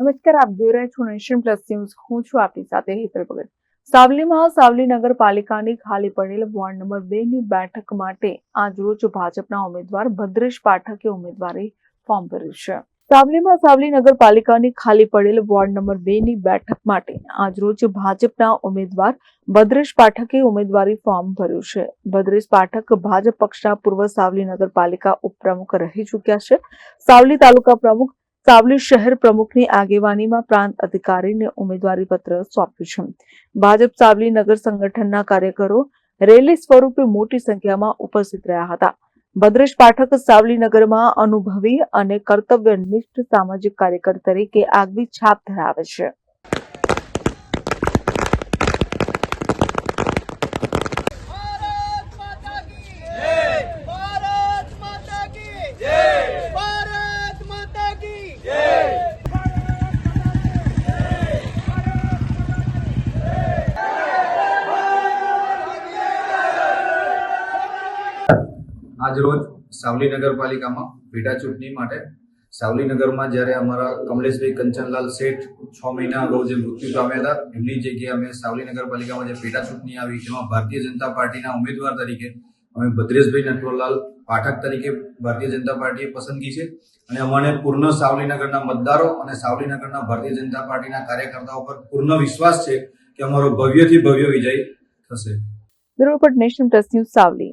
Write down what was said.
નમસ્કાર, આપ જોઈ રહ્યા છો નેશન પ્લસ ન્યૂઝ. હું છું આપની સાથે હેતલ ભગત. સાવલીમાં સાવલી નગરપાલિકાની ખાલી પડેલ વોર્ડ નંબર બે ની બેઠક માટે આજરોજ ભાજપના ઉમેદવાર ભદ્રેશ પાઠકે ઉમેદવારી ફોર્મ ભર્યું છે. સાવલીમાં સાવલી નગરપાલિકાની ખાલી પડેલ વોર્ડ નંબર બે ની બેઠક માટે આજરોજ ભાજપના ઉમેદવાર ભદ્રેશ પાઠકે ઉમેદવારી ફોર્મ ભર્યું છે. ભદ્રેશ પાઠક ભાજપ પક્ષના પૂર્વ સાવલી નગરપાલિકા ઉપપ્રમુખ રહી ચૂક્યા છે. સાવલી તાલુકા પ્રમુખ સાવલી શહેર પ્રમુખની આગેવાનીમાં પ્રાંત અધિકારીને ઉમેદવારી પત્ર સોંપ્યું છે. ભાજપ સાવલી નગર સંગઠનના કાર્યકરો રેલી સ્વરૂપે મોટી સંખ્યામાં ઉપસ્થિત રહ્યા હતા. ભદ્રેશ પાઠક સાવલી નગરમાં અનુભવી અને કર્તવ્યનિષ્ઠ સામાજિક કાર્યકર તરીકે આગવી છાપ ધરાવે છે. આજરોજ સાવલી નગરપાલિકામાં પેટા ચૂંટણી માટે સાવલી નગરમાં જ્યારે અમારા કમલેશભાઈ કંચનલાલ શેઠ છ મહિના અગાઉ જે મૃત્યુ પામ્યા હતા, એમની જગ્યાએ અમે સાવલી નગરપાલિકામાં જે પેટા ચૂંટણી આવી, જેમાં ભારતીય જનતા પાર્ટીના ઉમેદવાર તરીકે અમે ભદ્રેશભાઈ નટવરલાલ પાઠક તરીકે ભારતીય જનતા પાર્ટીએ પસંદગી છે. અને અમને પૂર્ણ સાવલીનગરના મતદારો અને સાવલીનગરના ભારતીય જનતા પાર્ટીના કાર્યકર્તાઓ પર પૂર્ણ વિશ્વાસ છે કે અમારો ભવ્યથી ભવ્ય વિજય થશે. Report plus news Savli.